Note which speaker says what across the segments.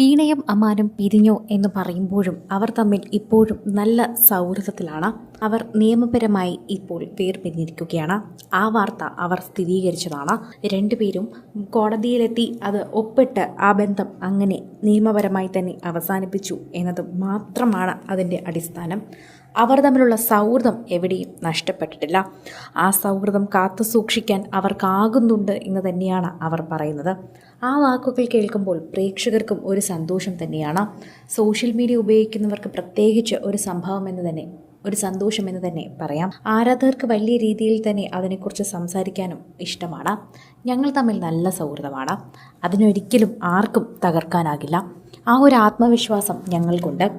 Speaker 1: വീണയും അമാനും പിരിഞ്ഞോ എന്ന് പറയുമ്പോഴും അവർ തമ്മിൽ ഇപ്പോഴും നല്ല സൗഹൃദത്തിലാണ്. അവർ നിയമപരമായി ഇപ്പോൾ വേർപിരിഞ്ഞിരിക്കുകയാണ്. ആ വാർത്ത അവർ സ്ഥിരീകരിച്ചതാണ്. രണ്ടുപേരും കോടതിയിലെത്തി അത് ഒപ്പിട്ട് ആ ബന്ധം അങ്ങനെ നിയമപരമായി തന്നെ അവസാനിപ്പിച്ചു എന്നത് മാത്രമാണ് അതിന്റെ അടിസ്ഥാനം. അവർ തമ്മിലുള്ള സൗഹൃദം എവിടെയും നഷ്ടപ്പെട്ടിട്ടില്ല. ആ സൗഹൃദം കാത്തു സൂക്ഷിക്കാൻ അവർക്കാകുന്നുണ്ട് എന്ന് തന്നെയാണ് അവർ പറയുന്നത്. ആ വാക്കുകൾ കേൾക്കുമ്പോൾ പ്രേക്ഷകർക്കും ഒരു സന്തോഷം തന്നെയാണ്. സോഷ്യൽ മീഡിയ ഉപയോഗിക്കുന്നവർക്ക് പ്രത്യേകിച്ച് ഒരു സംഭവം എന്ന് തന്നെ ഒരു സന്തോഷം എന്ന് തന്നെ പറയാം. ആരാധകർക്ക് വലിയ രീതിയിൽ തന്നെ അതിനെക്കുറിച്ച് സംസാരിക്കാനും ഇഷ്ടമാണ്. ഞങ്ങൾ തമ്മിൽ നല്ല സൗഹൃദമാണ്. അതിനൊരിക്കലും ആർക്കും തകർക്കാനാകില്ല. ആ ഒരു ആത്മവിശ്വാസം ഞങ്ങൾക്കുണ്ട്.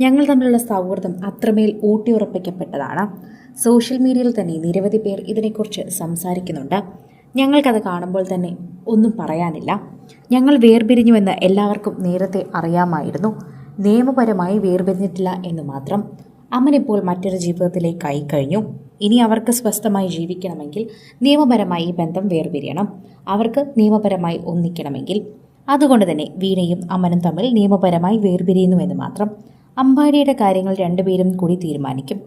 Speaker 1: ഞങ്ങൾ തമ്മിലുള്ള സൗഹൃദം അത്രമേൽ ഊട്ടിയുറപ്പിക്കപ്പെട്ടതാണ്. സോഷ്യൽ മീഡിയയിൽ തന്നെ നിരവധി പേർ ഇതിനെക്കുറിച്ച് സംസാരിക്കുന്നുണ്ട്. ഞങ്ങൾക്കത് കാണുമ്പോൾ തന്നെ ഒന്നും പറയാനില്ല. ഞങ്ങൾ വേർപിരിഞ്ഞുവെന്ന് എല്ലാവർക്കും നേരത്തെ അറിയാമായിരുന്നു. നിയമപരമായി വേർപിരിഞ്ഞിട്ടില്ല എന്ന് മാത്രം. അമ്മനിപ്പോൾ മറ്റൊരു ജീവിതത്തിലേക്കായി കഴിഞ്ഞു? ഇനി അവർക്ക് സ്വസ്ഥമായി ജീവിക്കണമെങ്കിൽ നിയമപരമായി ഈ ബന്ധം വേർപിരിയണം. അവർക്ക് നിയമപരമായി ഒന്നിക്കണമെങ്കിൽ. അതുകൊണ്ട് തന്നെ വീണയും അമ്മനും തമ്മിൽ നിയമപരമായി വേർപിരിയുന്നുവെന്ന് മാത്രം അമ്പാടിയുടെ കാര്യങ്ങൾ രണ്ടുപേരും കൂടി തീരുമാനിക്കും.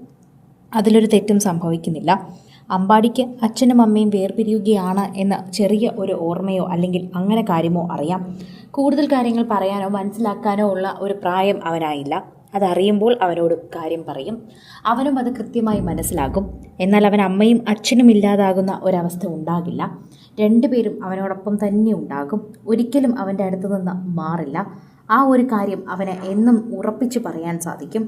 Speaker 1: അതിലൊരു തെറ്റും സംഭവിക്കുന്നില്ല. അമ്പാടിക്ക് അച്ഛനും അമ്മയും വേർപിരിയുകയാണ് എന്ന ചെറിയ ഒരു ഓർമ്മയോ അല്ലെങ്കിൽ അങ്ങനെ കാര്യമോ അറിയാം. കൂടുതൽ കാര്യങ്ങൾ പറയാനോ മനസ്സിലാക്കാനോ ഉള്ള ഒരു പ്രായം അവനായില്ല. അതറിയുമ്പോൾ അവനോട് കാര്യം പറയും. അവനും അത് കൃത്യമായി മനസ്സിലാകും എന്നാൽ അവൻ അമ്മയും അച്ഛനും ഇല്ലാതാകുന്ന ഒരവസ്ഥ ഉണ്ടാകില്ല. രണ്ടുപേരും അവനോടൊപ്പം തന്നെ ഉണ്ടാകും. ഒരിക്കലും അവന്റെ അടുത്ത് നിന്ന് മാറില്ല. ആ ഒരു കാര്യം അവന് എന്നും ഉറപ്പിച്ചു പറയാൻ സാധിക്കും.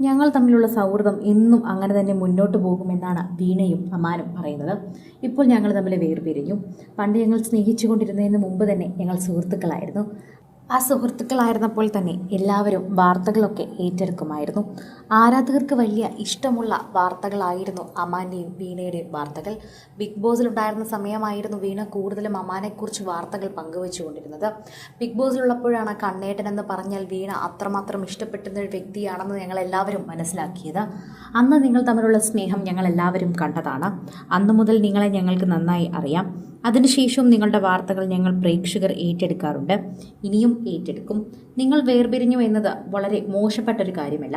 Speaker 1: ഞങ്ങൾ തമ്മിലുള്ള സൗഹൃദം എന്നും അങ്ങനെ തന്നെ മുന്നോട്ട് പോകുമെന്നാണ് വീണയും അമാനും പറയുന്നത്. ഇപ്പോൾ ഞങ്ങൾ തമ്മിൽ വേർപിരിഞ്ഞു. പണ്ട് ഞങ്ങൾ സ്നേഹിച്ചു കൊണ്ടിരുന്നതിന് മുമ്പ് തന്നെ ഞങ്ങൾ സുഹൃത്തുക്കളായിരുന്നു. ആ സുഹൃത്തുക്കളായിരുന്നപ്പോൾ തന്നെ എല്ലാവരും വാർത്തകളൊക്കെ ഏറ്റെടുക്കുമായിരുന്നു. ആരാധകർക്ക് വലിയ ഇഷ്ടമുള്ള വാർത്തകളായിരുന്നു അമാന്റെയും വീണയുടെയും വാർത്തകൾ. ബിഗ് ബോസിലുണ്ടായിരുന്ന സമയമായിരുന്നു വീണ കൂടുതലും അമാനെക്കുറിച്ച് വാർത്തകൾ പങ്കുവച്ചുകൊണ്ടിരുന്നത്. ബിഗ് ബോസിലുള്ളപ്പോഴാണ് കണ്ണേട്ടൻ എന്ന് പറഞ്ഞാൽ വീണ അത്രമാത്രം ഇഷ്ടപ്പെട്ടുന്ന ഒരു വ്യക്തിയാണെന്ന് ഞങ്ങൾ എല്ലാവരും മനസ്സിലാക്കിയത്. അന്ന് നിങ്ങൾ തമ്മിലുള്ള സ്നേഹം ഞങ്ങൾ എല്ലാവരും കണ്ടതാണ്. അന്നു മുതൽ നിങ്ങളെ ഞങ്ങൾക്ക് നന്നായി അറിയാം. അതിനുശേഷവും നിങ്ങളുടെ വാർത്തകൾ ഞങ്ങൾ പ്രേക്ഷകർ ഏറ്റെടുക്കാറുണ്ട്. ഇനിയും ഏറ്റെടുക്കും. നിങ്ങൾ വേർപിരിഞ്ഞു എന്നത് വളരെ മോശപ്പെട്ട ഒരു കാര്യമല്ല.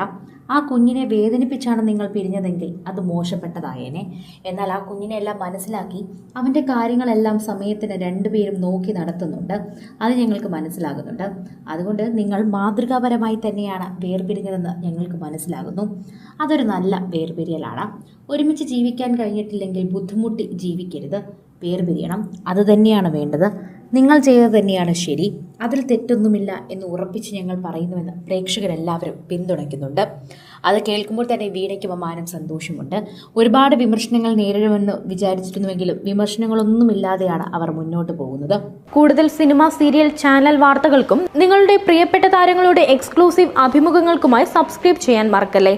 Speaker 1: ആ കുഞ്ഞിനെ വേദനിപ്പിച്ചാണ് നിങ്ങൾ പിരിഞ്ഞതെങ്കിൽ അത് മോശപ്പെട്ടതായേനെ. എന്നാൽ ആ കുഞ്ഞിനെ എല്ലാം മനസ്സിലാക്കി അവന്റെ കാര്യങ്ങളെല്ലാം സമയത്തിന് രണ്ടുപേരും നോക്കി നടത്തുന്നുണ്ട്. അത് ഞങ്ങൾക്ക് മനസ്സിലാകുന്നുണ്ട്. അതുകൊണ്ട് നിങ്ങൾ മാതൃകാപരമായി തന്നെയാണ് വേർപിരിഞ്ഞതെന്ന് ഞങ്ങൾക്ക് മനസ്സിലാകുന്നു. അതൊരു നല്ല വേർപിരിയലാണ്. ഒരുമിച്ച് ജീവിക്കാൻ കഴിഞ്ഞിട്ടില്ലെങ്കിൽ ബുദ്ധിമുട്ടി ജീവിക്കരുത്. വേർപിരിയണം അത് തന്നെയാണ് വേണ്ടത്. നിങ്ങൾ ചെയ്തത് തന്നെയാണ് ശരി. അതിൽ തെറ്റൊന്നുമില്ല എന്ന് ഉറപ്പിച്ച് ഞങ്ങൾ പറയുന്നുവെന്ന് പ്രേക്ഷകരെല്ലാവരും പിന്തുണയ്ക്കുന്നുണ്ട്. അത് കേൾക്കുമ്പോൾ തന്നെ വീണയ്ക്ക് അപമാനം സന്തോഷമുണ്ട്. ഒരുപാട് വിമർശനങ്ങൾ നേരിടുമെന്ന് വിചാരിച്ചിരുന്നുവെങ്കിലും വിമർശനങ്ങളൊന്നുമില്ലാതെയാണ് അവർ മുന്നോട്ട് പോകുന്നത്.
Speaker 2: കൂടുതൽ സിനിമ സീരിയൽ ചാനൽ വാർത്തകൾക്കും നിങ്ങളുടെ പ്രിയപ്പെട്ട താരങ്ങളുടെ എക്സ്ക്ലൂസീവ് അഭിമുഖങ്ങൾക്കുമായി സബ്സ്ക്രൈബ് ചെയ്യാൻ മറക്കല്ലേ?